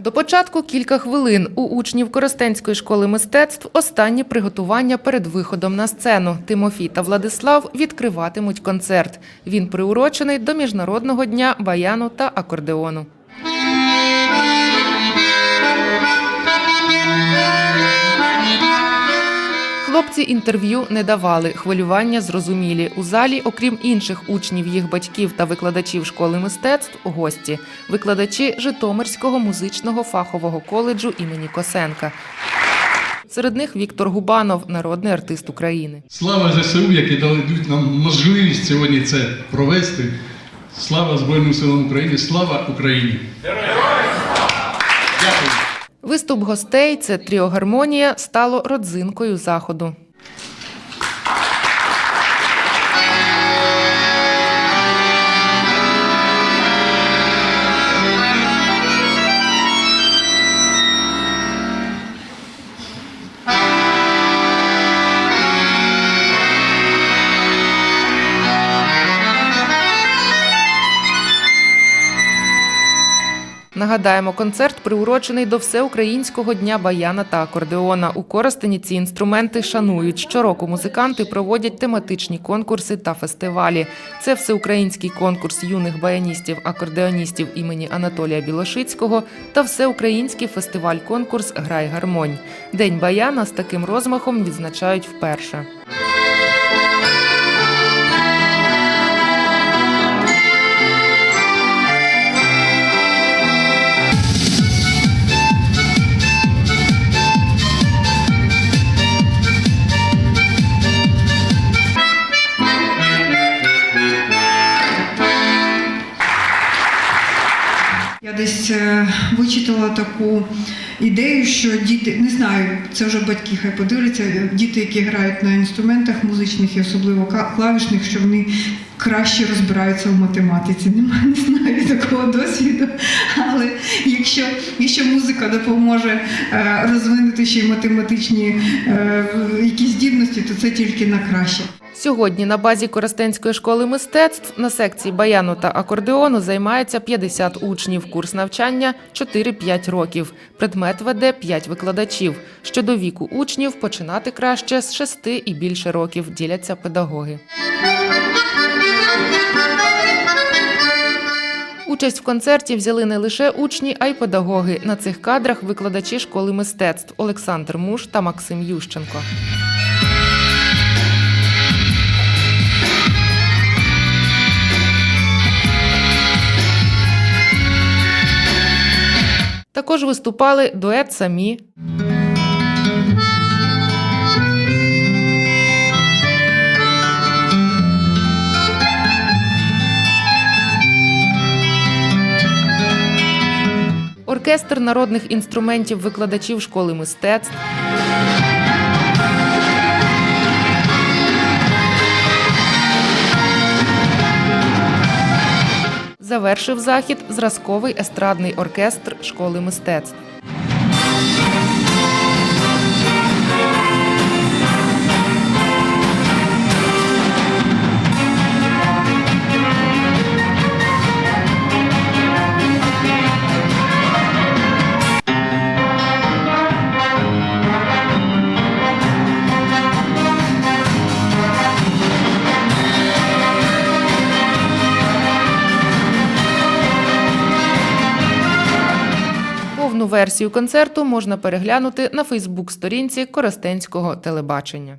До початку кілька хвилин у учнів Коростенської школи мистецтв останні приготування перед виходом на сцену. Тимофій та Владислав відкриватимуть концерт. Він приурочений до Міжнародного дня баяну та акордеону. Хлопці інтерв'ю не давали, хвилювання зрозумілі. У залі, окрім інших учнів, їх батьків та викладачів школи мистецтв, гості, викладачі Житомирського музичного фахового коледжу імені Косенка. Серед них Віктор Губанов, народний артист України. Слава ЗСУ, які дадуть нам можливість сьогодні це провести. Слава Збройним силам України, слава Україні! Дякую. Виступ гостей це тріо гармонія стало родзинкою заходу. Нагадаємо, концерт приурочений до всеукраїнського дня баяна та акордеона. У Коростені ці інструменти шанують. Щороку музиканти проводять тематичні конкурси та фестивалі. Це всеукраїнський конкурс юних баяністів акордеоністів імені Анатолія Білошицького та всеукраїнський фестиваль-конкурс Грай гармонь. День баяна з таким розмахом відзначають вперше. Я десь е, вичитала таку ідею, що діти не знаю, це вже батьки хай подивляться. Діти, які грають на інструментах музичних і особливо клавішних, що вони краще розбираються в математиці. Немає, не знаю такого досвіду. Але якщо, якщо музика допоможе е, розвинути ще й математичні е, якісь здібності, то це тільки на краще. Сьогодні на базі Коростенської школи мистецтв на секції баяну та акордеону займається 50 учнів. Курс навчання 4-5 років. Предмет веде 5 викладачів. Щодо віку учнів починати краще з 6 і більше років, діляться педагоги. Участь в концерті взяли не лише учні, а й педагоги. На цих кадрах викладачі школи мистецтв Олександр Муш та Максим Ющенко. Також виступали дует самі. Оркестр народних інструментів викладачів школи мистецтв. Завершив захід зразковий естрадний оркестр школи мистецтв. Повну версію концерту можна переглянути на Фейсбук-сторінці Коростенського телебачення.